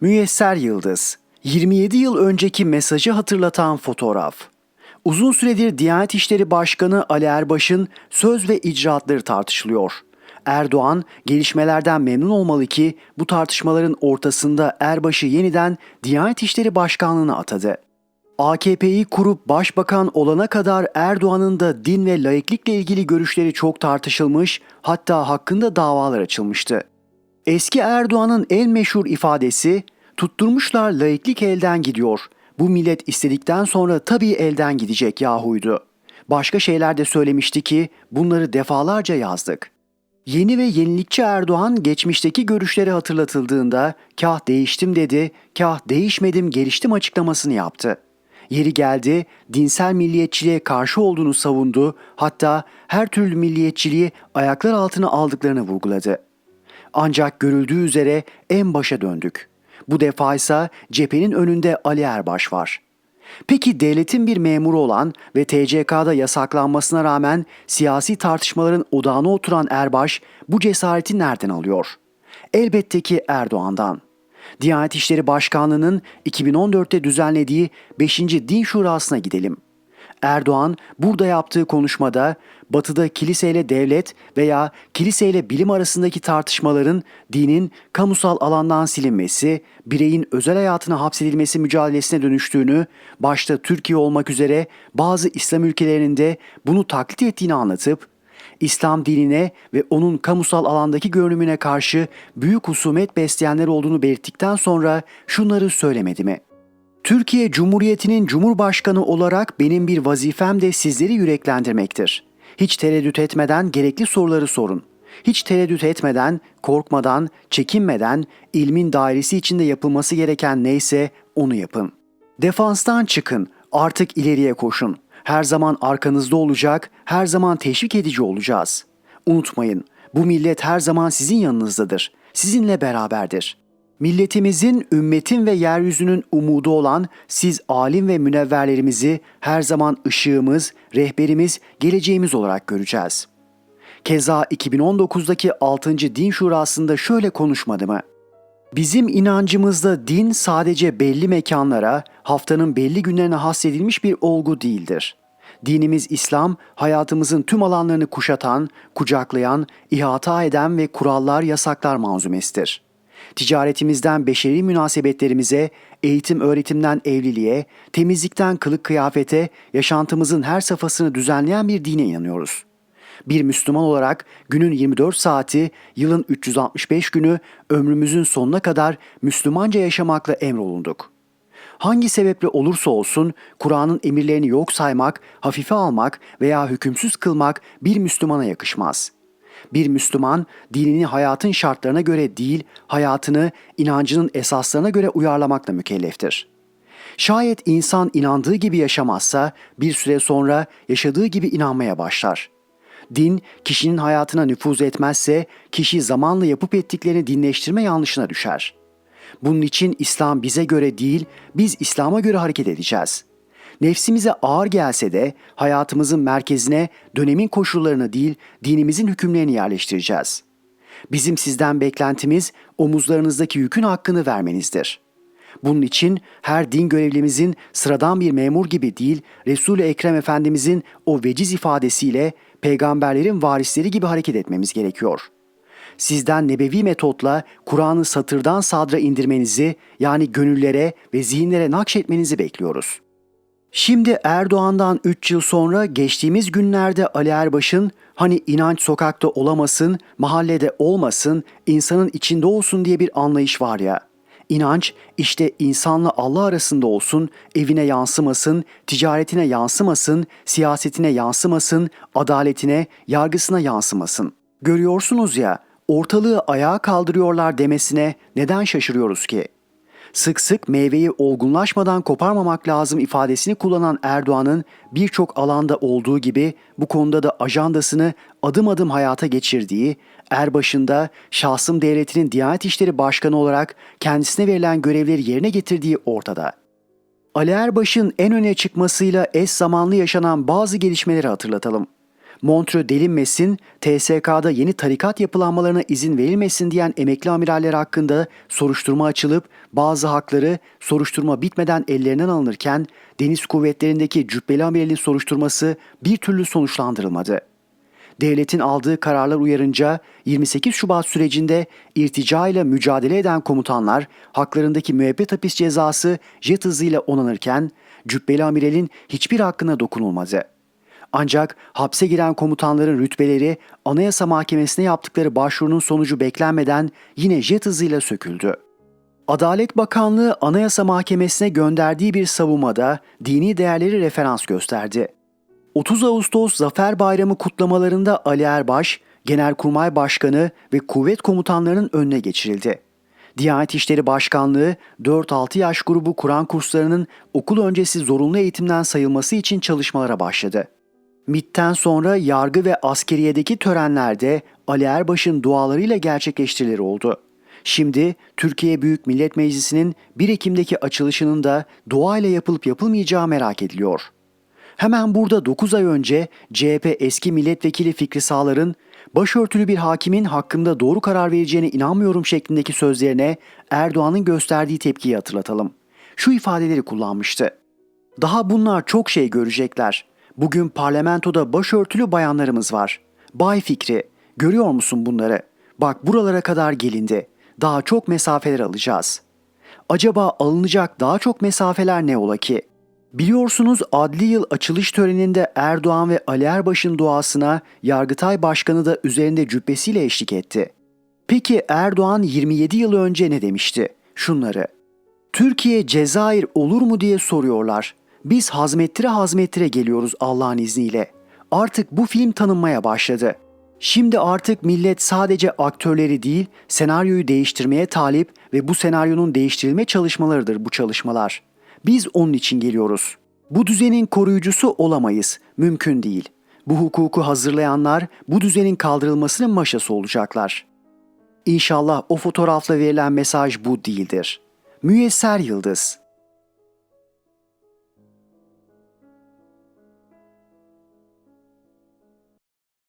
Müyesser Yıldız 27 yıl önceki mesajı hatırlatan fotoğraf. Uzun süredir Diyanet İşleri Başkanı Ali Erbaş'ın söz ve icraatları tartışılıyor. Erdoğan gelişmelerden memnun olmalı ki bu tartışmaların ortasında Erbaş'ı yeniden Diyanet İşleri Başkanlığı'na atadı. AKP'yi kurup başbakan olana kadar Erdoğan'ın da din ve laiklikle ilgili görüşleri çok tartışılmış, hatta hakkında davalar açılmıştı. Eski Erdoğan'ın en meşhur ifadesi tutturmuşlar laiklik elden gidiyor. Bu millet istedikten sonra tabii elden gidecek yahuydu. Başka şeyler de söylemişti ki bunları defalarca yazdık. Yeni ve yenilikçi Erdoğan geçmişteki görüşleri hatırlatıldığında kah değiştim dedi, kah değişmedim geliştim açıklamasını yaptı. Yeri geldi, dinsel milliyetçiliğe karşı olduğunu savundu, hatta her türlü milliyetçiliği ayaklar altına aldıklarını vurguladı. Ancak görüldüğü üzere en başa döndük. Bu defa ise cephenin önünde Ali Erbaş var. Peki devletin bir memuru olan ve TCK'da yasaklanmasına rağmen siyasi tartışmaların odağına oturan Erbaş bu cesareti nereden alıyor? Elbette ki Erdoğan'dan. Diyanet İşleri Başkanlığı'nın 2014'te düzenlediği 5. Din Şurası'na gidelim. Erdoğan burada yaptığı konuşmada batıda kiliseyle devlet veya kiliseyle bilim arasındaki tartışmaların dinin kamusal alandan silinmesi, bireyin özel hayatına hapsedilmesi mücadelesine dönüştüğünü, başta Türkiye olmak üzere bazı İslam ülkelerinde bunu taklit ettiğini anlatıp, İslam dinine ve onun kamusal alandaki görünümüne karşı büyük husumet besleyenler olduğunu belirttikten sonra şunları söylemedi mi? Türkiye Cumhuriyeti'nin Cumhurbaşkanı olarak benim bir vazifem de sizleri yüreklendirmektir. Hiç tereddüt etmeden gerekli soruları sorun. Hiç tereddüt etmeden, korkmadan, çekinmeden ilmin dairesi içinde yapılması gereken neyse onu yapın. Defanstan çıkın, artık ileriye koşun. Her zaman arkanızda olacak, her zaman teşvik edici olacağız. Unutmayın, bu millet her zaman sizin yanınızdadır, sizinle beraberdir. Milletimizin, ümmetin ve yeryüzünün umudu olan siz alim ve münevverlerimizi her zaman ışığımız, rehberimiz, geleceğimiz olarak göreceğiz. Keza 2019'daki 6. Din Şurası'nda şöyle konuşmadı mı? Bizim inancımızda din sadece belli mekanlara, haftanın belli günlerine hassedilmiş bir olgu değildir. Dinimiz İslam, hayatımızın tüm alanlarını kuşatan, kucaklayan, ihata eden ve kurallar, yasaklar manzumesidir. Ticaretimizden beşeri münasebetlerimize, eğitim öğretimden evliliğe, temizlikten kılık kıyafete, yaşantımızın her safhasını düzenleyen bir dine inanıyoruz.'' Bir Müslüman olarak günün 24 saati, yılın 365 günü ömrümüzün sonuna kadar Müslümanca yaşamakla emrolunduk. Hangi sebeple olursa olsun Kur'an'ın emirlerini yok saymak, hafife almak veya hükümsüz kılmak bir Müslümana yakışmaz. Bir Müslüman dinini hayatın şartlarına göre değil, hayatını inancının esaslarına göre uyarlamakla mükelleftir. Şayet insan inandığı gibi yaşamazsa bir süre sonra yaşadığı gibi inanmaya başlar.'' Din kişinin hayatına nüfuz etmezse kişi zamanla yapıp ettiklerini dinleştirme yanlışına düşer. Bunun için İslam bize göre değil, biz İslam'a göre hareket edeceğiz. Nefsimize ağır gelse de hayatımızın merkezine dönemin koşullarını değil, dinimizin hükümlerini yerleştireceğiz. Bizim sizden beklentimiz omuzlarınızdaki yükün hakkını vermenizdir.'' Bunun için her din görevlimizin sıradan bir memur gibi değil, Resul-i Ekrem Efendimizin o veciz ifadesiyle peygamberlerin varisleri gibi hareket etmemiz gerekiyor. Sizden nebevi metotla Kur'an'ı satırdan sadra indirmenizi yani gönüllere ve zihinlere nakşetmenizi bekliyoruz. Şimdi Erdoğan'dan 3 yıl sonra geçtiğimiz günlerde Ali Erbaş'ın hani inanç sokakta olamasın, mahallede olmasın, insanın içinde olsun diye bir anlayış var ya. İnanç işte insanla Allah arasında olsun, evine yansımasın, ticaretine yansımasın, siyasetine yansımasın, adaletine, yargısına yansımasın. Görüyorsunuz ya, ortalığı ayağa kaldırıyorlar demesine neden şaşırıyoruz ki? Sık sık meyveyi olgunlaşmadan koparmamak lazım ifadesini kullanan Erdoğan'ın birçok alanda olduğu gibi bu konuda da ajandasını adım adım hayata geçirdiği, Erbaşı'nda şahsım devletinin Diyanet İşleri Başkanı olarak kendisine verilen görevleri yerine getirdiği ortada. Ali Erbaş'ın en öne çıkmasıyla eş zamanlı yaşanan bazı gelişmeleri hatırlatalım. Montreux delinmesin, TSK'da yeni tarikat yapılanmalarına izin verilmesin diyen emekli amiraller hakkında soruşturma açılıp bazı hakları soruşturma bitmeden ellerinden alınırken deniz kuvvetlerindeki cübbeli amiralin soruşturması bir türlü sonuçlandırılmadı. Devletin aldığı kararlar uyarınca 28 Şubat sürecinde irtica ile mücadele eden komutanlar haklarındaki müebbet hapis cezası jet hızıyla onanırken Cübbeli Amiral'in hiçbir hakkına dokunulmadı. Ancak hapse giren komutanların rütbeleri Anayasa Mahkemesi'ne yaptıkları başvurunun sonucu beklenmeden yine jet hızıyla söküldü. Adalet Bakanlığı Anayasa Mahkemesi'ne gönderdiği bir savunmada dini değerleri referans gösterdi. 30 Ağustos Zafer Bayramı kutlamalarında Ali Erbaş, Genelkurmay Başkanı ve kuvvet komutanlarının önüne geçirildi. Diyanet İşleri Başkanlığı 4-6 yaş grubu Kur'an kurslarının okul öncesi zorunlu eğitimden sayılması için çalışmalara başladı. MIT'ten sonra yargı ve askeriyedeki törenlerde Ali Erbaş'ın dualarıyla gerçekleştirilir oldu. Şimdi Türkiye Büyük Millet Meclisi'nin 1 Ekim'deki açılışının da dua ile yapılıp yapılmayacağı merak ediliyor. Hemen burada 9 ay önce CHP eski milletvekili Fikri Sağlar'ın başörtülü bir hakimin hakkında doğru karar vereceğine inanmıyorum şeklindeki sözlerine Erdoğan'ın gösterdiği tepkiyi hatırlatalım. Şu ifadeleri kullanmıştı. Daha bunlar çok şey görecekler. Bugün parlamentoda başörtülü bayanlarımız var. Bay Fikri, görüyor musun bunları? Bak buralara kadar gelindi. Daha çok mesafeler alacağız. Acaba alınacak daha çok mesafeler ne ola ki? Biliyorsunuz adli yıl açılış töreninde Erdoğan ve Ali Erbaş'ın duasına Yargıtay Başkanı da üzerinde cübbesiyle eşlik etti. Peki Erdoğan 27 yıl önce ne demişti? Şunları. Türkiye Cezayir olur mu diye soruyorlar. Biz hazmettire hazmettire geliyoruz Allah'ın izniyle. Artık bu film tanınmaya başladı. Şimdi artık millet sadece aktörleri değil, senaryoyu değiştirmeye talip ve bu senaryonun değiştirilme çalışmalarıdır bu çalışmalar. Biz onun için geliyoruz. Bu düzenin koruyucusu olamayız. Mümkün değil. Bu hukuku hazırlayanlar bu düzenin kaldırılmasının maşası olacaklar. İnşallah o fotoğrafla verilen mesaj bu değildir. Müyesser Yıldız